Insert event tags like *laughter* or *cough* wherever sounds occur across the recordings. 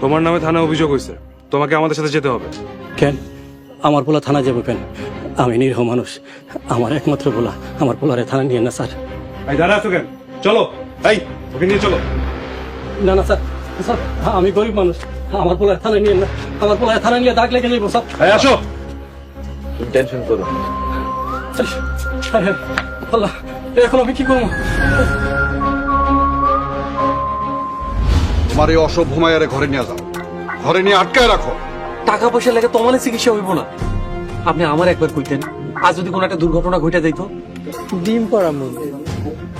তোমার নামে থানায় অভিযোগ হয়েছে তোমাকে আমাদের সাথে যেতে হবে কেন আমার পোলা থানা যাব কেন আমি নিরীহ মানুষ আমার একমাত্র পোলা আমার পোলারে থানা নিয়ে না স্যার এই দাঁড়া আছো কেন চলো এই ওকে নিয়ে চলো না না স্যার স্যার আমি গরিব মানুষ আমার পোলার থানা নিয়ে না আমার পোলার থানা নিয়ে দাগ লেগে যাব স্যার এই আসো তুমি টেনশন করো। হ্যাঁ, হ্যাঁ, আল্লাহ এখন আমি কি করব তোমার এই অসভ্য মায়ারে ঘরে নিয়ে যাও। ঘরে নিয়ে আটকায় রাখো। টাকা পয়সা লেগে তোমার চিকিৎসা হইব না। আপনি আমার একবার কইতেন আজ যদি কোনো একটা দুর্ঘটনা ঘটে যাইতো। ডিম পড়া মধ্যে।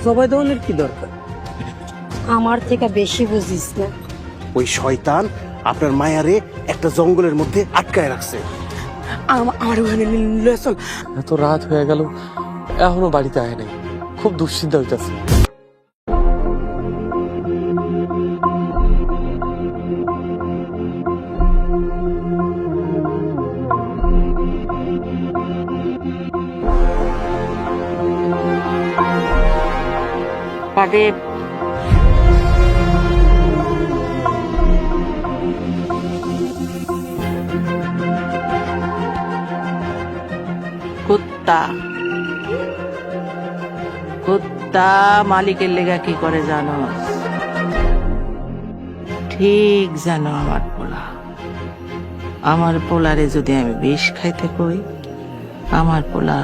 সবাই ধরনের কি দরকার? আমার থেকে বেশি বুঝিস না। ওই শয়তান আপনার মায়ারে একটা জঙ্গলের মধ্যে আটকায় রাখছে। আমার ওখানে এত রাত হয়ে গেল এখনও বাড়িতে আয় নাই। খুব দুশ্চিন্তা হইতাছে। তাদের কুত্তা। কুত্তা মালিকের লেগা কি করে জানো? ঠিক জানো আমার পোলা। আমার পোলারে যদি আমি বিষ খাইতে কই, আমার পোলা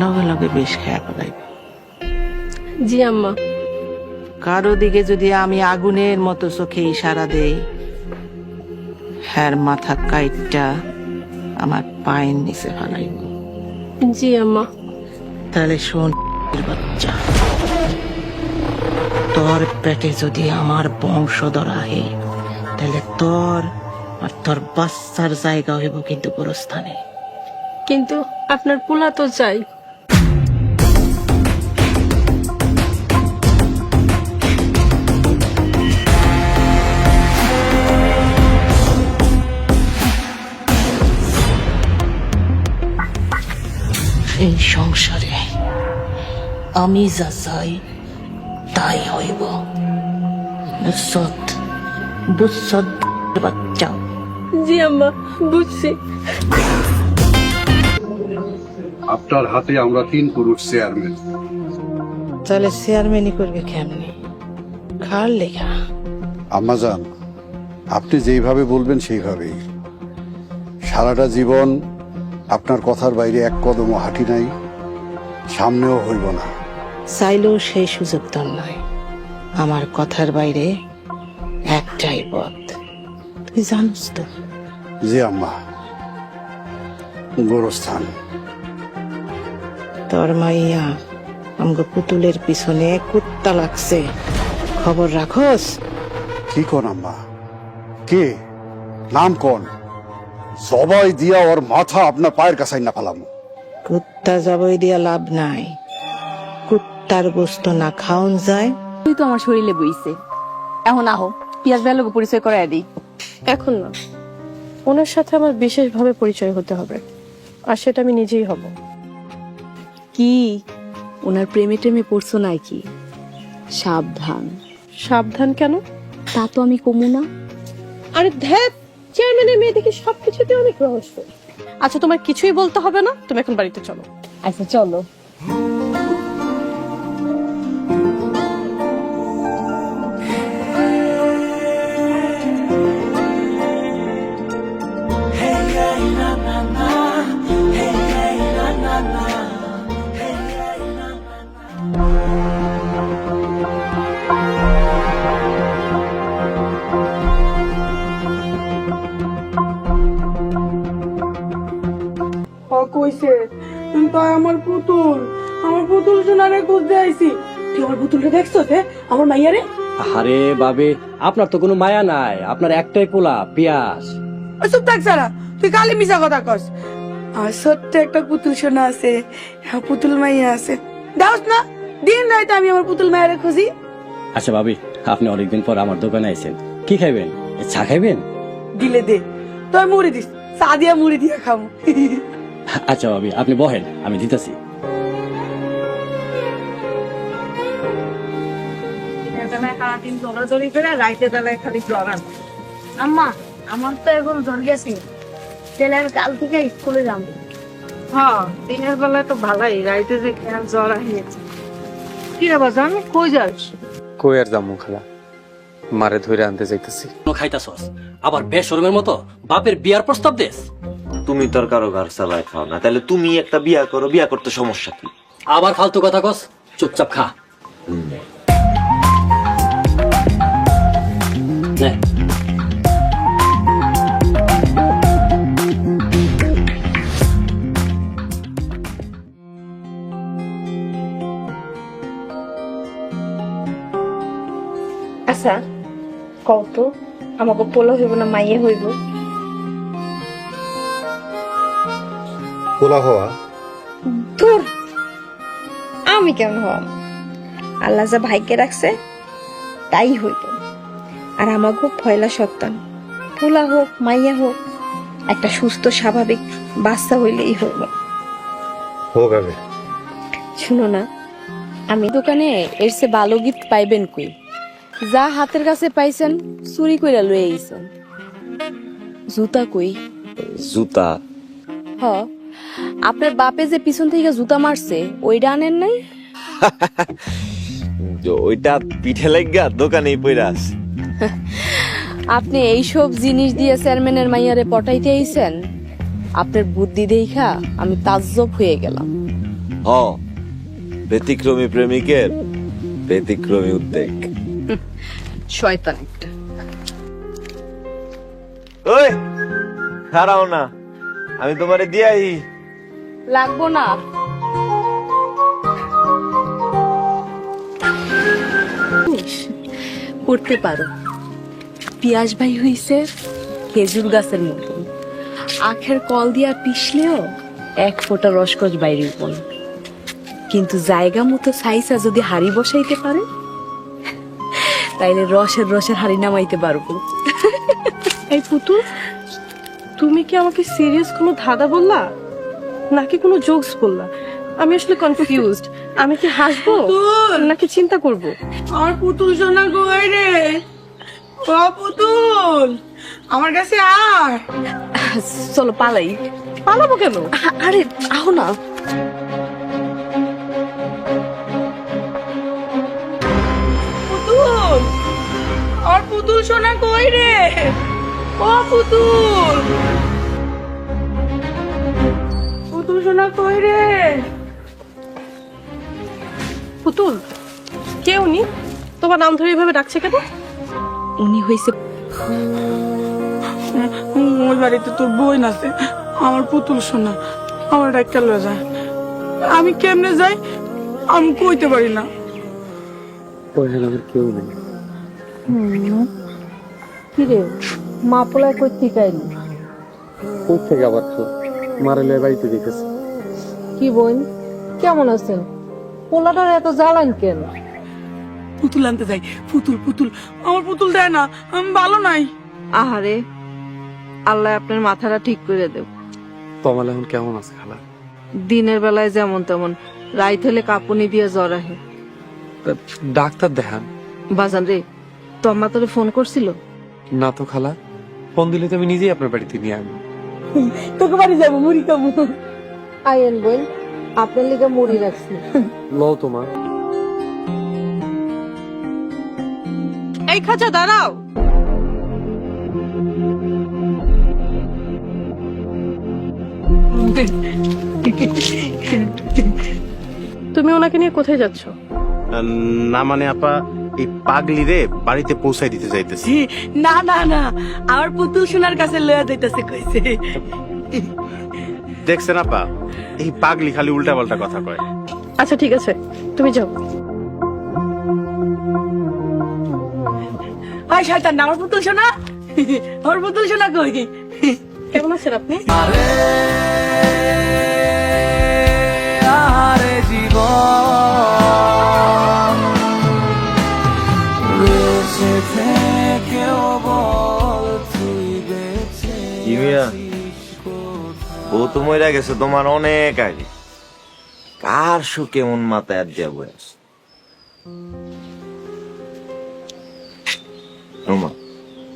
লগে লগে বিষ খাইয়া পড়াইবে জি আম্মা। কারও দিকে যদি আমি আগুনের মতো চোখে ইশারা দেই হ্যার মাথা কাইটটা আমার পায়ের নিচে ফেলাইব জি আম্মা। তাহলে শোন বাচ্চা। তোর পেটে যদি আমার বংশধর আহে তাহলে তোর আর তোর বাচ্চার জায়গা হইব কিন্তু গোরস্থানে। কিন্তু আপনার পোলা তো চাই। এই সংসারে আমি যা চাই তাই হইব। বুঝছত বুঝছত বাচ্চা। জি আম্মা বুঝছি। আপনার হাতে আমরা তিন পুরুষ চেয়ারম্যান তাহলে চেয়ারম্যানই করবে কেমনি খার লেখা? আম্মাজান আপনি যেইভাবে বলবেন সেইভাবেই। সারাটা জীবন আপনার কথার বাইরে এক কদমও হাঁটি নাই সামনেও হইব না। চাইলেও সেই সুযোগ তোর নয় আমার কথার বাইরে একটাই পথ। তুই জানিস তো। জি আম্মা গোরস্থান। তোর মাইয়া আমগো পুতুলের পিছনে কুত্তা লাগছে। খবর রাখোস? কি কোন আম্মা? কে? নাম কোন? সবাই দিয়া ওর মাথা আপনার পায়ের কাছাই না ফেলাম। কুত্তা জবাই দিয়া লাভ নাই। কুত্তার গোস্ত না খাওন যায়। তুই তো আমার শরীরে বইছে। এখন আহো পিয়াজ ভাইয়ের লোক পরিচয় করাই দিই। এখন না। ওনার সাথে আমার বিশেষভাবে পরিচয় হতে হবে। আর সেটা আমি নিজেই হব। কি? ওনার প্রেমে টেমে পড়ছো নাই কি সাবধান। সাবধান কেন? তা তো আমি কমু না। আরে ধ্যাত চেয়ারম্যানের মেয়ে দেখি সবকিছুতে অনেক রহস্য। আচ্ছা তোমার কিছুই বলতে হবে না? তুমি এখন বাড়িতে চলো। আচ্ছা চলো। কইছে তাই আমার পুতুল আমার পুতুল সোনারে খুঁজতে আইছি। তুই আমার পুতুলটা দেখছ তে আমার মাইয়ারে? আরে বাবে আপনার তো কোনো মায়া নাই। আপনার একটাই পোলা পিয়াস। চুপ থাক সারা তুই খালি মিশা কথা কস। আর সত্যি একটা পুতুল সোনা আছে হ্যাঁ পুতুল মাইয়া আছে। দাওস না দিন রাইতে আমি আমার পুতুল মায়ের খুঁজি। আচ্ছা ভাবি আপনি অনেকদিন পর আমার দোকানে আইছেন। কি খাইবেন? চা খাইবেন? দিলে দে তুই মুড়ি দিস চা দিয়া মুড়ি দিয়া খাব আচ্ছা ভাবি আপনি বহেন আমি দিতেছি। সারাদিন দৌড়াদৌড়ি করে রাইতে বেলায় খালি জগান আম্মা আমার তো এখন জ্বর গেছে। তাহলে আমি কাল থেকে স্কুলে যাব। হ্যাঁ দিনের বেলায় তো ভালোই রাইতে যে খেয়াল জ্বর আহিয়েছে। কি রে কই যাস কই আর যাব খালা? মারে ধরে আনতে যাইতেছি। খাইতাছস? আবার বেশরমের মতো বাপের বিয়ার প্রস্তাব দেস? তুমি তোর কারও ঘর চালায় খাও না। তাহলে তুমি একটা বিয়া করো বিয়া করতে সমস্যা কি? আবার ফালতু কথা কস চুপচাপ খা। নে। আচ্ছা কত আমাকে পোলো হইব না মাইয়ে হইব? খোলা হওয়া। তোর আমি কেমন হম আল্লাহ যা ভাগ্যে রাখছে তাই হইব। আর আমাকে ফয়লা সন্তান পোলা হোক মাইয়া হোক একটা সুস্থ স্বাভাবিক বাচ্চা হইলেই হইব। হোক আগে। শুনো না আমি দোকানে এর সে ভালো গিফট পাইবেন কই? যা হাতের কাছে পাইছেন চুরি কইরা লয়ে আইছেন। জুতা কই? জুতা? হ। আপনার বাপে যে পিছন থেকে জুতা মারছে ওইটা আনেন নাই? *laughs* ওইটা পিঠে লাগা দোকানেই পইরা আছে *laughs* আপনি এইসব জিনিস দিয়ে চেয়ারম্যানের মাইয়ারে পটাইতে আইছেন? আপনার বুদ্ধি দেখা আমি তাজ্জব হয়ে গেলাম। হ ব্যতিক্রমী প্রেমিকের ব্যতিক্রমী উদ্বেগ। *laughs* শয়তান একটা। ওই খারাও না। আমি তোমারে দিয়াই লাগবো না। করতে পারো। পিয়াজ ভাই হইছে খেজুর গাছের মতন আখের কল দিয়া পিষলেও এক ফোঁটা রসকস বাইরে উপন কিন্তু জায়গা মতো সাইসা যদি হাড়ি বসাইতে পারে তাইলে রসের রসের হাড়ি নামাইতে পারব। এই পুতুল তুমি কি আমাকে সিরিয়াস কোনো ধাঁধা বললা? নাকি কোনো জোকস বললা? আমি আসলে কনফিউজড আমি কি হাসবো? নাকি চিন্তা করব? আমার পুতুল সোনা গোয়াই রে! ও পুতুল! আমার কাছে আর চলো পালাই। পালাবো কেন? আরে আহো না। পুতুল! আমার পুতুল সোনা কই রে! ও পুতুল! পুতুল সোনা কই রে? পুতুল কে উনি? তোমার নাম ধরে এভাবে ডাকছে কেন? উনি হইছে ওই বাড়িতে তোর বই নাচে আমার পুতুল সোনা। আমার ডাক্তার লয়ে যায় আমি কেমনে যাই? আমি কইতে পারি না। কেউ নেই। কিরে মা পোলায় কই ঠিক আইলি? কই থেকে আবার তো মারালে বাড়িতে দেখেছি কি বোন? কেমন আছেন? পোলাটার এত জ্বালান কেন? পুতুল আনতে যাই। পুতুল পুতুল। আমার পুতুল দেয় না। আমি ভালো নাই। আহারে আল্লাহ আপনার মাথাটা ঠিক করে দেব। তমাল এখন কেমন আছে খালা? দিনের বেলায় যেমন তেমন। রাইত হলে কাপুনি দিয়ে জ্বর আহে। ডাক্তার দেখান। বাজান রে তোমা তোরে ফোন করছিল? না তো খালা ফোন দিলে তো আমি নিজেই আপনার বাড়িতে নিয়ে আসব। তোকে বাড়ি যাব মুড়ি খাব। আইন বোন আপনার লিগে মুড়ি রাখছি। লও তোমার। এই খাঁচা দাঁড়াও। তুমি ওনাকে নিয়ে কোথায় যাচ্ছ? না মানে আপা এই পাগলি রে বাড়িতে পৌঁছাই দিতে যাইতেছি না না না আমার পুতুল সোনার কাছে লয়ে যাইতেছে কইছে। দেখছেন আপা এই পাগলি খালি উল্টা পাল্টা কথা কয়। আচ্ছা ঠিক আছে তুমি যাও। হাই শয়তান আমার পুতুল সোনা? আমার পুতুল সোনা কই? কেমন আছেন আপনি? কি তো মরে গেছে তোমার অনেক আগে। কার মাথায় আর দিয়া বয়স রোমা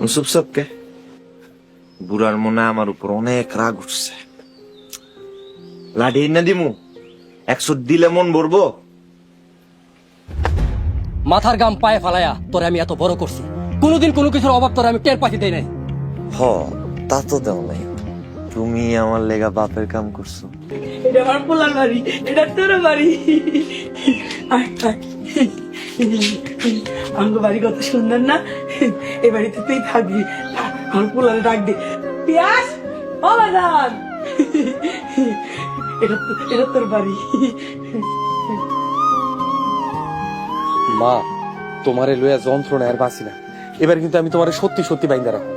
চুপচাপ কে? বুড়ার মনে আমার উপর অনেক রাগ উঠছে। লাঠি না দিমু একশো দিলে মন ভরবো। মাথার গাম পায়ে ফালায়া তোরে আমি এত বড় করছি। কোনোদিন কোনো কিছুর অভাব তোরে আমি টের পাখি দেই নাই। হ। তা তো দেও নাই। তুমি আমার লেগা বাপের কাম করছ। এটা আমার পোলার বাড়ি এটা তোর বাড়ি। আমার বাড়ি কত সুন্দর না? এ বাড়িতে তুই থাকবি। আমার পোলারে ডাক দে। পিয়াস ও বাজান। এটা এটা তোর বাড়ি। মা তোমারে লইয়া যন্ত্রণা আর বাঁচি না। এবার কিন্তু আমি তোমারে সত্যি সত্যি বাইন্দা রাখো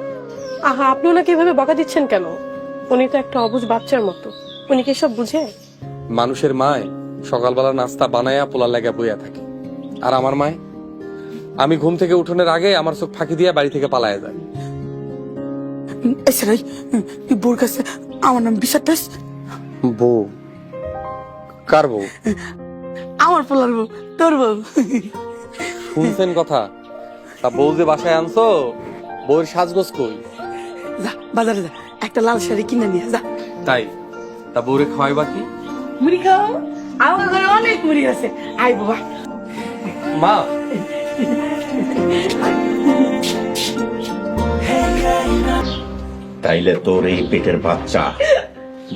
আহা আপনি ওনাকে এভাবে বকা দিচ্ছেন কেন? উনি তো একটা অবুজ বাচ্চার মতো। উনি কি সব বুঝে? মানুষের মায় সকালবেলা নাস্তা বানায়া পোলার লাগা বইয়া থাকে। আর আমার মায়? আমি ঘুম থেকে উঠোনের আগে আমার চোখ ফাঁকি দিয়া বাড়ি থেকে পালায়া যায়। এছাড়াই বোর কাছে আমার নাম বিশ্বাস বউ। কার বউ? আমার পোলার বউ তোর বউ। শুনছেন কথা? তা বউ যে বাসায় আনছো বউয়ের সাজগোজ কই? যা বাজারে যা। একটা লাল শাড়ি কিনে নিয়ে যা। তাই? তা বউরে খাওয়াইবা কি? মুড়ি খাও। আমার ঘরে অনেক মুড়ি আছে। আই বাবা। মা। তাইলে তোর এই পেটের বাচ্চা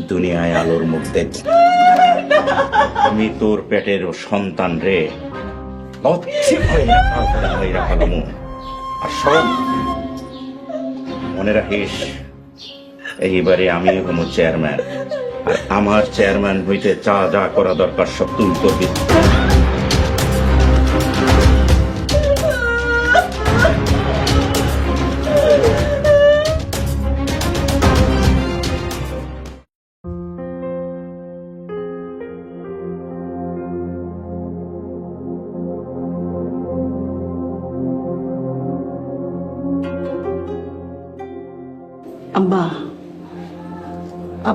দুনিয়ায় আলোর মুখ দেখবে। আমি তোর পেটের সন্তান রে। ফেলামু। আর শোন মনে রাখিস, এইবারে আমি হব চেয়ারম্যান আর আমার চেয়ারম্যান হইতে চা যা করা দরকার সব তুই করবি।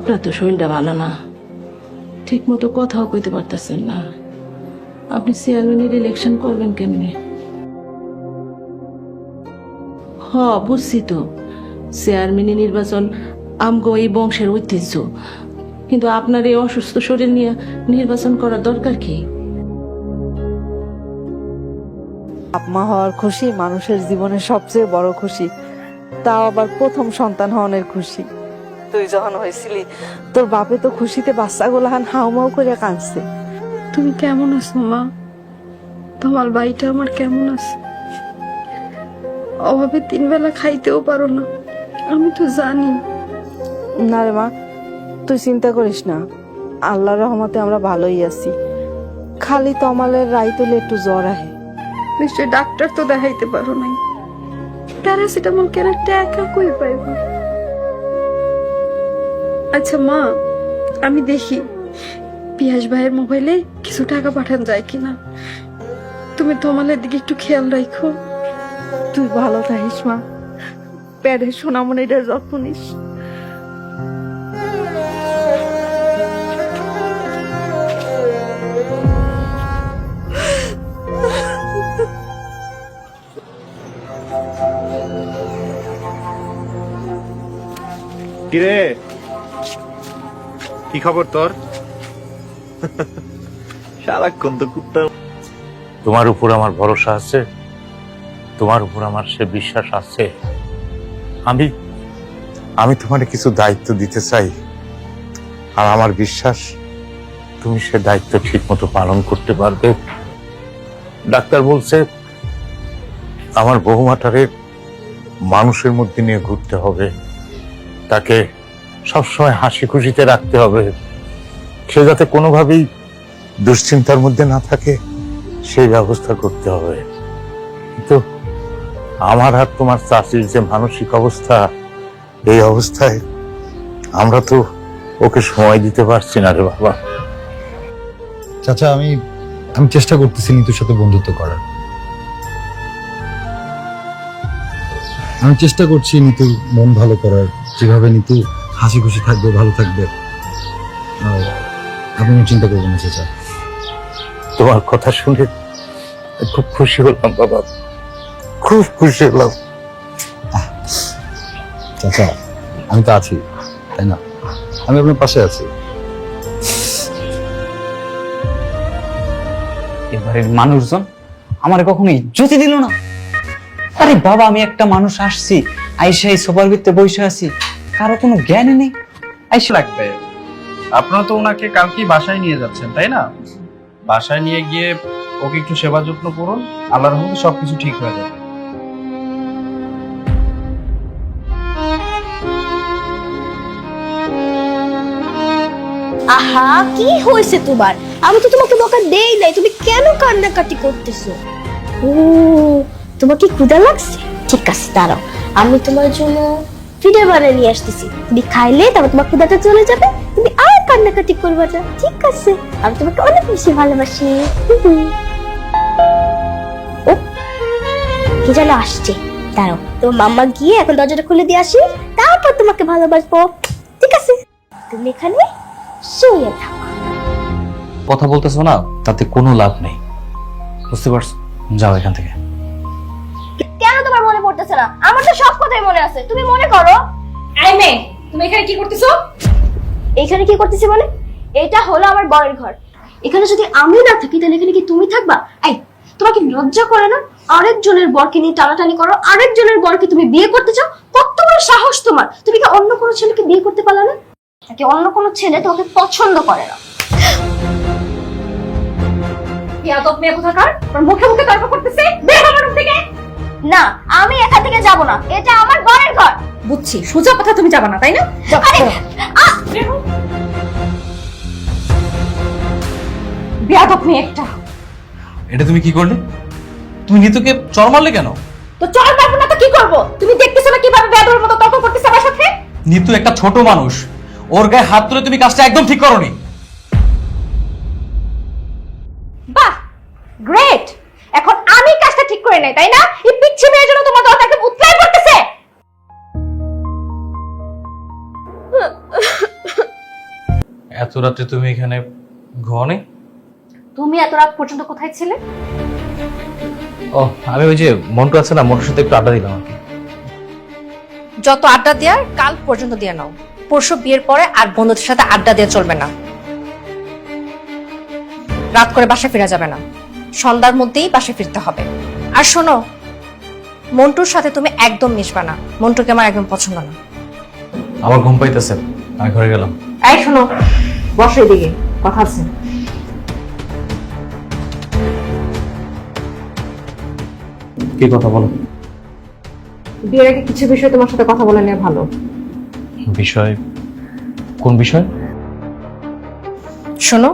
আপনার তো শরীরটা ভালো না। ঠিক মতো কথাও কইতে পারতেছেন না। আপনি চেয়ারম্যানের ইলেকশন করবেন কেমনে? হ, বুঝছি তো। চেয়ারম্যানের নির্বাচন আমগো এই বংশের ঐতিহ্য। কিন্তু আপনার এই অসুস্থ শরীর নিয়ে নির্বাচন করার দরকার কি? আপমা হওয়ার খুশি মানুষের জীবনের সবচেয়ে বড় খুশি। তাও আবার প্রথম সন্তান হওয়ার খুশি। তুই যখন হয়েছিলি তোর বাপে তো খুশিতে বাচ্চা গোলাহান হাউমাউ করে কাঁদছে তুমি কেমন আছো মা? তোমার বাড়িটা আমার কেমন আছে? অভাবে তিন বেলা খাইতেও পারো না। আমি তো জানি। না রে মা তুই চিন্তা করিস না। আল্লাহর রহমতে আমরা ভালোই আছি। খালি তমালের রাইতলে একটু জ্বর আহে। নিশ্চয় ডাক্তার তো দেখাইতে পারো নাই। প্যারাসিটামল কেন টাকা কই পাইব? আচ্ছা মা আমি দেখি। পিয়াস ভাইয়ের মোবাইলে কিছু টাকা পাঠান যায় কিনা। তুমি তোমালের দিকে একটু খেয়াল রাখো। তুই ভালো থাকিস মা। প্যারে সোনামনিটার যত্ন নিস। কিরে? কি খবর তোর? সারাক্ষণ তো কুত্তা তোমার উপর আমার ভরসা আছে তোমার উপর আমার সে বিশ্বাস আছে। আমি আমি তোমার কিছু দায়িত্ব দিতে চাই আর আমার বিশ্বাস তুমি সে দায়িত্ব ঠিক মতো পালন করতে পারবে। ডাক্তার বলছে আমার বৌমাটারে মানুষের মধ্যে নিয়ে ঘুরতে হবে তাকে সবসময় হাসি খুশিতে রাখতে হবে। সে যাতে কোনোভাবেই দুশ্চিন্তার মধ্যে না থাকে, সেই ব্যবস্থা করতে হবে। কিন্তু আমার আর তোমার চাষির যে মানসিক অবস্থা, এই অবস্থায় আমরা তো ওকে সময় দিতে পারছি না রে বাবা। চাচা, আমি আমি চেষ্টা করতেছি নিতুর সাথে বন্ধুত্ব করার। আমি চেষ্টা করছি নিতুর মন ভালো করার। যেভাবে নিতু হাসি খুশি থাকবে ভালো থাকবে। আর আপনি চিন্তা করবেন না চাচা। তোমার কথা শুনে খুব খুশি হলাম বাবা। খুব খুশি হলাম। চাচা আমি তো আছি তাই না? আমি আপনার পাশে আছি। এবারের মানুষজন আমার কখনো ইজ্জতই দিল না। আরে বাবা আমি একটা মানুষ আসছি আইসা এই সোফার ভিতরে বসে আছি। কারও কোনো জ্ঞানই নেই। আইসা লাগবে। আপনারা তো ওনাকে কালকেই বাসায় নিয়ে যাচ্ছেন, তাই না? বাসায় নিয়ে গিয়ে ওকে একটু সেবা যত্ন করুন, আল্লাহর রহমতে সবকিছু ঠিক হয়ে যাবে। আহা, কি হয়েছে তোমার? আমি তো তোমাকে বকা দেই নাই, তুমি কেন কান্নাকাটি করতেছো? ও তোমাকে কি ক্ষুধা লাগছে? ঠিক আছে, দাঁড়াও। আমি তোমার জন্য ফিডে বানিয়ে নিয়ে আসতেছি। তুমি খাইলে তারপর তোমার ক্ষুধাটা চলে যাবে, তুমি আর কান্নাকাটি করবে না, ঠিক আছে? আমি তোমাকে অনেক বেশি ভালোবাসি। ও, কি যেন আসছে। দাঁড়াও, তোমার মাম্মা গিয়ে এখন দরজাটা খুলে দিয়ে আসি, তারপর তোমাকে ভালোবাসবো। ঠিক আছে? তুমি এখানে শুয়ে থাকো। কথা বলতেছো না, তাতে কোনো লাভ নেই। বুঝতে পারছ? যাও এখান থেকে। না আমার তো সব কথাই মনে আছে। তুমি মনে করো? এই মেয়ে তুমি এখানে কি করতেছো? এখানে কি করতেছি মানে? এটা হলো আমার বরের ঘর। এখানে যদি আমি না থাকি তাহলে এখানে কি তুমি থাকবা? এই তোমাকে লজ্জা করে না? আরেকজনের বরকে নিয়ে টানাটানি করো। আরেকজনের বরকে তুমি বিয়ে করতে চাও? কত বড় সাহস তোমার। তুমি কি অন্য কোনো ছেলেকে বিয়ে করতে পারলে না? নাকি অন্য কোনো ছেলে তোমাকে পছন্দ করে না? ইয়াদব মেয়ে কোথাকার? মুখে মুখে তর্ক করতেছে? বের আমার থেকে! না আমি এখান থেকে যাব না। এটা আমার বরের ঘর। বুঝছি সোজা কথা তুমি যাবে না তাই না? আরে আহ! বেয়াদব মেয়ে একটা। এটা তুমি কি করলে? তুমি নিতুকে চর মারলে কেন? তো চল পারব না তো কি করব? তুমি দেখতেছো না কীভাবে বেয়াদবের মতো তর্ক করতেছে আমার সাথে? নিতু একটা ছোট মানুষ। ওর গায়ে হাত তুলে তুমি কাজটা একদম ঠিক করনি। করে নাই তাই না? এই পিচ্ছি মেয়ের জন্য তোমার দরকার একদম উৎপাই করতেছে এত রাত্রে তুমি এখানে ঘনে তুমি এত রাত পর্যন্ত কোথায় ছিলে? ও আমি ওই যে মন্টু আছে না মন্টুর সাথে একটু আড্ডা দিলাম আর কি। যত আড্ডা দেওয়ার কাল পর্যন্ত দিয়ে নাও। পরশু বিয়ের পরে আর বন্ধুদের সাথে আড্ডা দেওয়া চলবে না। রাত করে বাসা ফিরা যাবে না। সন্ধ্যার মধ্যেই বাসা ফিরতে হবে। আর শোনো মন্টুর সাথে তুমি একদম মিশবা না। মন্টুকে আমার একদম পছন্দ না। আমার ঘুম পাইতেছে আমি ঘরে গেলাম। এই শোনো বসো এদিকে কথা আছে। কি কথা বলো? বিয়ের আগে কিছু বিষয় তোমার সাথে কথা বলে নেওয়া ভালো। বিষয়? কোন বিষয়? শোনো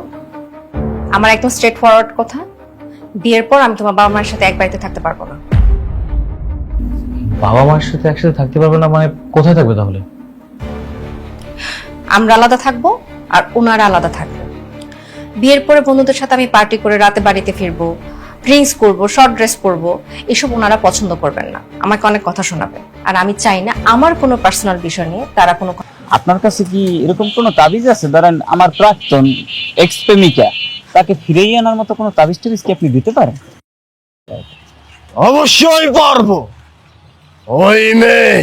আমার একদম স্ট্রেট ফরওয়ার্ড কথা। বিয়ের পর আমি তোমার বাবা মায়ের সাথে এক বাড়িতে থাকতে পারব না। বাবা মার সাথে একসাথে থাকতে পারবে না মানে কোথায় থাকবে তাহলে? আমরা আলাদা থাকব আর ওনারা আলাদা থাকব। বিয়ের পরে বন্ধুদের সাথে আমি পার্টি করে রাতে বাড়িতে ফিরবো ড্রিঙ্কস করব শর্ট ড্রেস পরবো এসব ওনারা পছন্দ করবেন না। আমাকে অনেক কথা শোনাবে। আর আমি চাই না আমার কোনো পার্সোনাল বিষয় নিয়ে তারা কোনো আপনার কাছে কি এরকম কোনো তাবিজ আছে? ধরেন আমার প্রাক্তন এক্স প্রেমিকা তাকে ফিরিয়ে আনার মতো কোনো তাবিজ টাবিজ কি আপনি দিতে পারেন? অবশ্যই পারব। ওই মেয়ে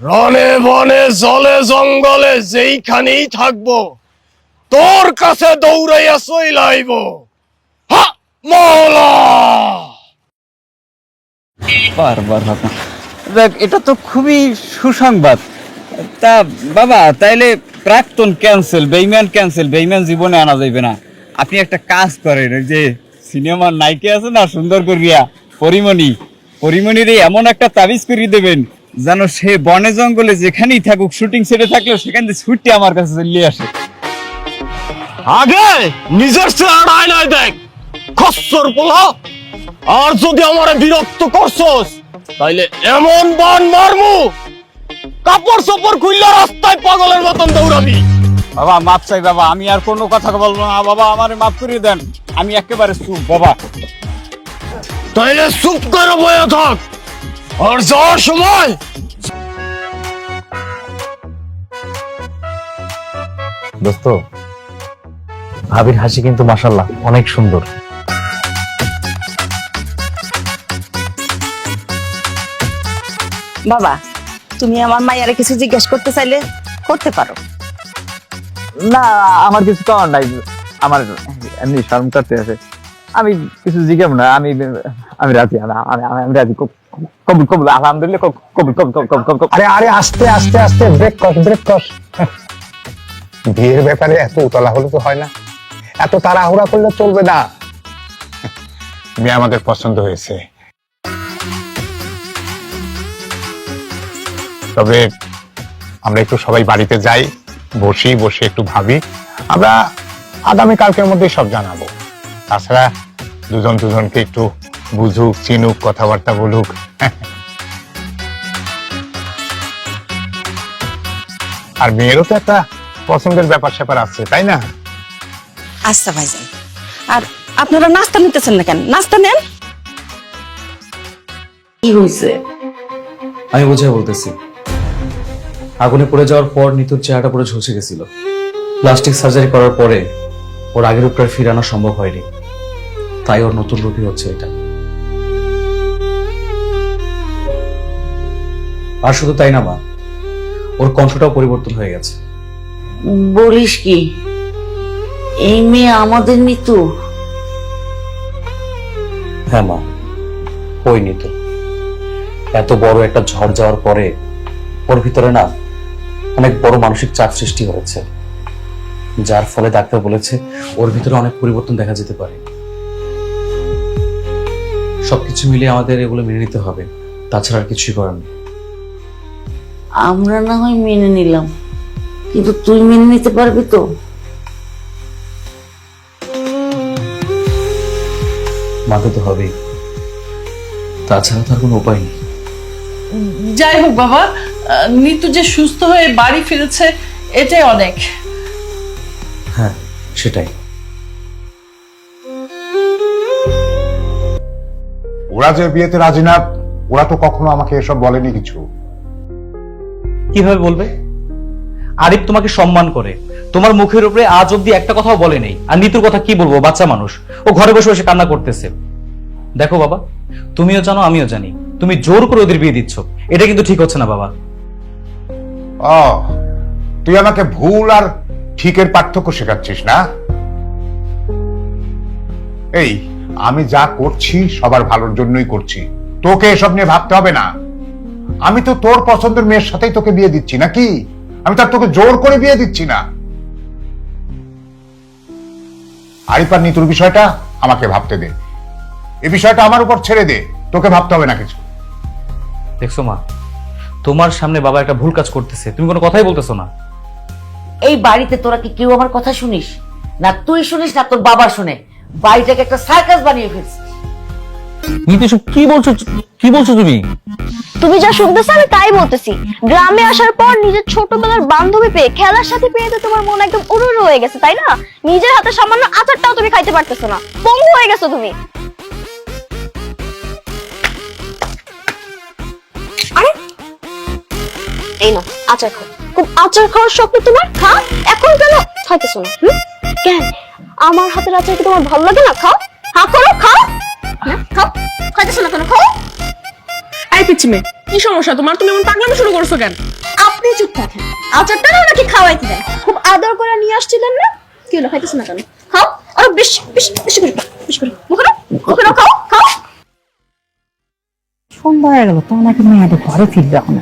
রনে বনে জলে জঙ্গলে যেইখানেই থাকব তোর কাছে দৌড়াইয়া চইলাইব। হা মৌলা বারবার হবে দেখ এটা তো খুবই সুসংবাদ। তা বাবা তাইলে প্রাক্তন ক্যান্সেল বেইম্যান ক্যান্সেল বেইমান জীবনে আনা যাইবে না। আপনি একটা কাজ করেন, ওই যে সিনেমার নায়িকা আছে না, সুন্দর করিয়া, পরিমণি, পরিমণির এমন একটা তাবিজ করিয়ে দেবেন যেন সে বনে জঙ্গলে যেখানেই থাকুক শুটিং সেটে থাকলেও সেখান থেকে ছুটে আমার কাছে চলে আসে। আগে নিজের দেখ, খসর পোলা। আর যদি আমারে বিরক্ত করছস, তাইলে এমন বান মারমু। কাপড় চোপড় খুললে রাস্তায় পাগলের মতন দৌড়াবি। বাবা মাপ চাই বাবা আমি আর কোনো কথা বলব না। বাবা আমারে মাপ করিয়ে দেন। আমি একেবারে চুপ বাবা। তাইলে চুপ করে বয়ে থাক। আর যাওয়ার সময় দোস্ত ভাবির হাসি কিন্তু মাসাল্লাহ অনেক সুন্দর। বাবা তুমি আমার মাইয়ারে কিছু জিজ্ঞেস করতে চাইলে করতে পারো। না, আমার কিছু করার নাই। আমার এমনি শরম করতে আছে। আমি কিছু জিজ্ঞাসা না, আমি আমি রাজি, আমি, আমি- রাজি। কব- কবুল কবুল আলহামদুলিল্লাহ কব- কবুল কবুল কবুল কবুল কবুল আরে আরে, আস্তে আস্তে আস্তে ব্রেক কর ব্রেক কর। বিয়ের ব্যাপারে এত উতলা হলে তো হয় না। এত তাড়াহুড়া করলে চলবে না। মেয়ে আমাদের পছন্দ হয়েছে। তবে আমরা একটু সবাই বাড়িতে যাই। বসি বসে একটু ভাবি। আমরা আগামী কালকের মধ্যেই সব জানাব। তাছাড়া দুজন দুজনকে একটু বুঝুক চিনুক কথাবার্তা বলুক। আর মেয়েরও তো একটা পছন্দের ব্যাপার স্যাপার আছে তাই না? আচ্ছা ভাইজান। আর আপনারা নাস্তা নিতেছেন না কেন? নাস্তা নেন। কি হয়েছে আমি বুঝে বলতেছি। আগুনে পড়ে যাওয়ার পর নিতুর চেহারাটা পুরো ঝলসে গেছিল। প্লাস্টিক সার্জারি করার পরে ওর আগের রূপটা ফিরানো সম্ভব হয়নি। তাই ওর নতুন রূপই হচ্ছে এটা। আর শুধু তাই না মা ওর কণ্ঠটাও পরিবর্তন হয়ে গেছে। বলিস কি? এই মেয়ে আমাদের নিতু হ্যাঁ মা ওই নিতু। এত বড় একটা ঝড় যাওয়ার পরে ওর ভিতরে না অনেক বড় মানসিক চাপ সৃষ্টি হয়েছে যার ফলে ডাক্তার বলেছে ওর ভিতরে অনেক পরিবর্তন দেখা যেতে পারে। সবকিছু মিলিয়ে আমাদের এগুলো মেনে নিতে হবে তাছাড়া আর কিছুই করার নেই। আমরা না হয় মেনে নিলাম কিন্তু তুই মেনে নিতে পারবি তো? মানতে তো হবেই তাছাড়া তার কোনো উপায় নেই। যাই হোক বাবা নিতু যে সুস্থ হয়ে বাড়ি ফিরেছে এটাই অনেক। হ্যাঁ সেটাই। ওরা যে বিয়েতে রাজি না ওরা তো কখনো আমাকে এসব বলেনি কিছু। কীভাবে বলবে? আরিফ তোমাকে সম্মান করে। তোমার মুখের উপরে আজ অব্দি একটা কথাও বলে নেই। আর নিতুর কথা কি বলব? বাচ্চা মানুষ। ও ঘরে বসে বসে কান্না করতেছে। দেখো বাবা তুমিও জানো আমিও জানি। তুমি জোর করে ওদের বিয়ে দিচ্ছ। এটা কিন্তু ঠিক হচ্ছে না বাবা। তুই আমাকে ভুল আর ঠিকের পার্থক্য শেখাচ্ছিস না? এই, আমি যা করছি সবার ভালোর জন্যই করছি। তোকে এসব নিয়ে ভাবতে হবে না। আমি তো তোর পছন্দের মেয়ের সাথেই তোকে বিয়ে দিচ্ছি, নাকি? আমি তার তোকে জোর করে বিয়ে দিচ্ছি না। আরিফার নিতুর বিষয়টা আমাকে ভাবতে দে। এ বিষয়টা আমার উপর ছেড়ে দে। তোকে ভাবতে হবে না কিছু। দেখছ মা তোমার সামনে বাবা একটা ভুল কাজ করতেছে। তুমি কোনো কথাই বলতেছো না। এই বাড়িতে তোরা কি কেউ আমার কথা শুনিস? না তুই শুনিস না তোর বাবা শুনে। বাড়িটাকে একটা সার্কাস বানিয়ে ফেলছিস। কি বলছো? কি বলছো তুমি? তুমি যা শুনতেছো আমি তাই বলতেছি। গ্রামে আসার পর নিজের ছোটবেলার বান্ধবী পেয়ে খেলার সাথে পেয়ে তো তোমার মন একদম উড়ুড়ু হয়ে গেছে তাই না? নিজের হাতে সামান্য আচারটাও তুমি খাইতে পারতেছো না। পঙ্গু হয়ে গেছো তুমি। আরে এই না আচার খাও। খুব আচার খাওয়ার স্বপ্ন তোমার? খাও এখন কেন? খাইতেছো না হুম? কেন? আমার হাতের আচার কি তোমার ভালো লাগে না? খাও হা করো খাও। না খাও। খাইতেছো না কেন? খাও। এই পিচ্ছি মেয়ে কি সমস্যা তোমার? তুমি এমন পাগলামি শুরু করছ কেন? আপনি চুপ থাকেন। আচারটা না নাকি খাওয়াই দেয় খুব আদর করে নিয়ে আসছিলেন না? কি হলো খাইতেছ না কেন? খাও আরও বেশি বেশি বেশি করে বেশি করে মুখে নাও, মুখে খাও খাও। সন্ধ্যা হয়ে গেল তো আমাকে মেয়েদের ঘরে ফিরবে এখন।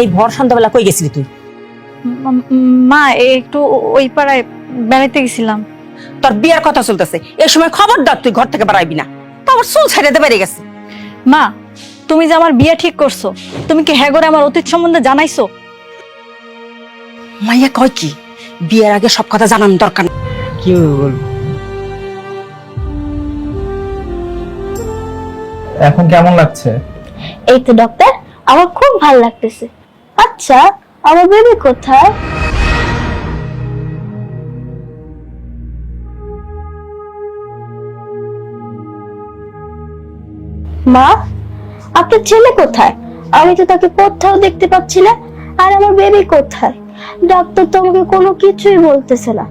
এই ভর সন্ধ্যাবেলা কই গেছিলি তুই? মা একটু ওই পাড়ায় বেড়াইতে গেছিলাম। তোর বিয়ের কথা চলতেছে। এই সময় খবরদার তুই ঘর থেকে বাড়াইবি না। তো আমার চুল ছেড়ে বেড়ে গেছে। মা তুমি যে আমার বিয়ে ঠিক করছ তুমি কি হ্যাঁ করে আমার অতীত সম্বন্ধে জানাইছো? মাইয়া কয় কি? বিয়ের আগে সব কথা জানানোর দরকার কি বলব এখন কেমন লাগছে? এই তো ডক্টর আমার খুব ভালো লাগতেছে। আচ্ছা আমার বেবি কোথায়? মা, আপনার ছেলে কোথায়? আমি তো তাকে কোথাও দেখতে পাচ্ছি না। আর আমার বেবি কোথায়? ডাক্তার তো আমাকে কোনো কিছুই বলতেছে না।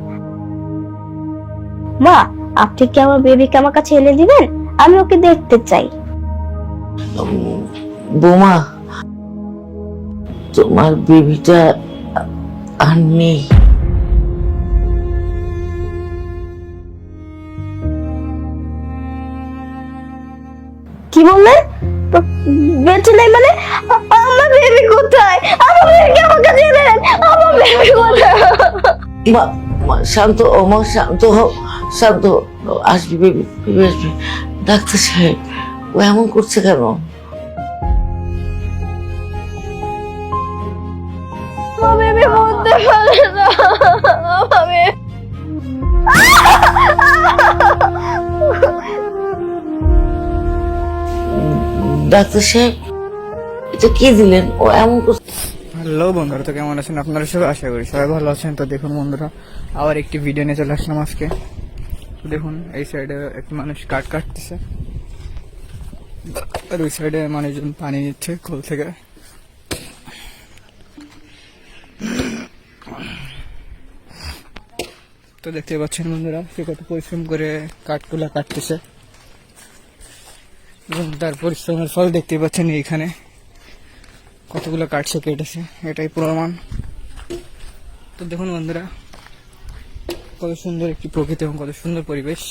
মা, আপনি কি আমার বেবিকে আমার কাছে এনে দিবেন? আমি ওকে দেখতে চাই। বোমা তোমার বেবিটা আর নেই। কি বললে? বেঁচে নাই মানে? আমার বেবি কোথায়? আমার বেবি আমার কাছে দেন। আমার বেবি কোথায়? মা- শান্ত ও মা শান্ত হও শান্ত। আসবি বেবি আসবি। ডাক্তার সাহেব ও এমন করছে কেন? বেবি ডাক্তার সাহেব এটা কি দিলেন? ও এমন হ্যালো বন্ধুরা তো কেমন আছেন আপনারা সবাই? আশা করি সবাই ভালো আছেন। তো দেখুন বন্ধুরা আবার একটি ভিডিও নিয়ে চলে আসলাম আজকে। তো দেখুন এই সাইডে একটি মানুষ কাঠ কাটতেছে। আর ওই সাইডে মানুষজন পানি নিচ্ছে কল থেকে। তো দেখতে পাচ্ছেন বন্ধুরা, সে কত পরিশ্রম করে কাঠগুলা কাটতেছে। এবং তার পরিশ্রমের ফল দেখতে পাচ্ছেন এইখানে। কতগুলো সে কেটেছে, এটাই প্রমাণ। তো দেখুন বন্ধুরা, কত সুন্দর একটি প্রকৃতি এবং কত সুন্দর পরিবেশ।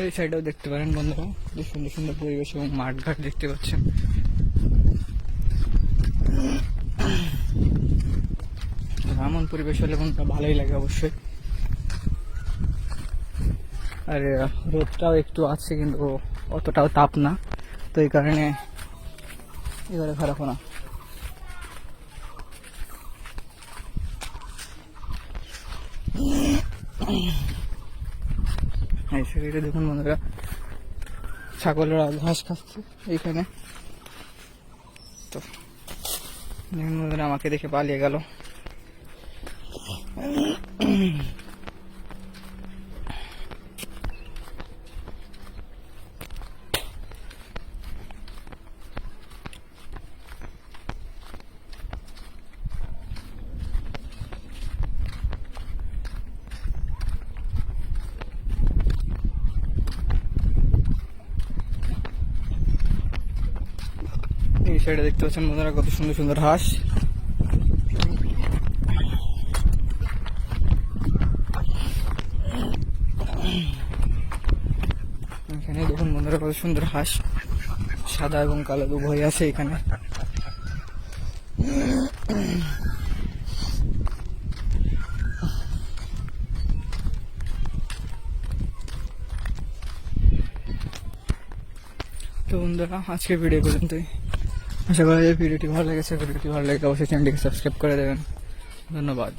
এই সাইডেও দেখতে পারেন বন্ধুরা। খুব সুন্দর সুন্দর পরিবেশ এবং মাঠ ঘাট দেখতে পাচ্ছেন। এমন পরিবেশ হলে বন্ধুরা ভালোই লাগে অবশ্যই। আর রোদটাও একটু আছে কিন্তু অতটাও তাপ না। তো এই কারণে এবারে খারাপ না এই সাইডে দেখুন বন্ধুরা। ছাগলেরা ঘাস খাচ্ছে এইখানে তো বন্ধুরা আমাকে দেখে পালিয়ে গেল। সাইডে দেখতে পাচ্ছেন বন্ধুরা, কত সুন্দর সুন্দর হাঁস। এখানে দেখুন বন্ধুরা, কত সুন্দর হাঁস। সাদা এবং কালো উভয় আছে এখানে। তো বন্ধুরা আজকে ভিডিও পর্যন্তই। আশা করা যায় ভিডিওটি ভালো লেগেছে। ভিডিওটি ভালো লেগে অবশ্যই চ্যানেলটিকে সাবস্ক্রাইব করে দেবেন। ধন্যবাদ।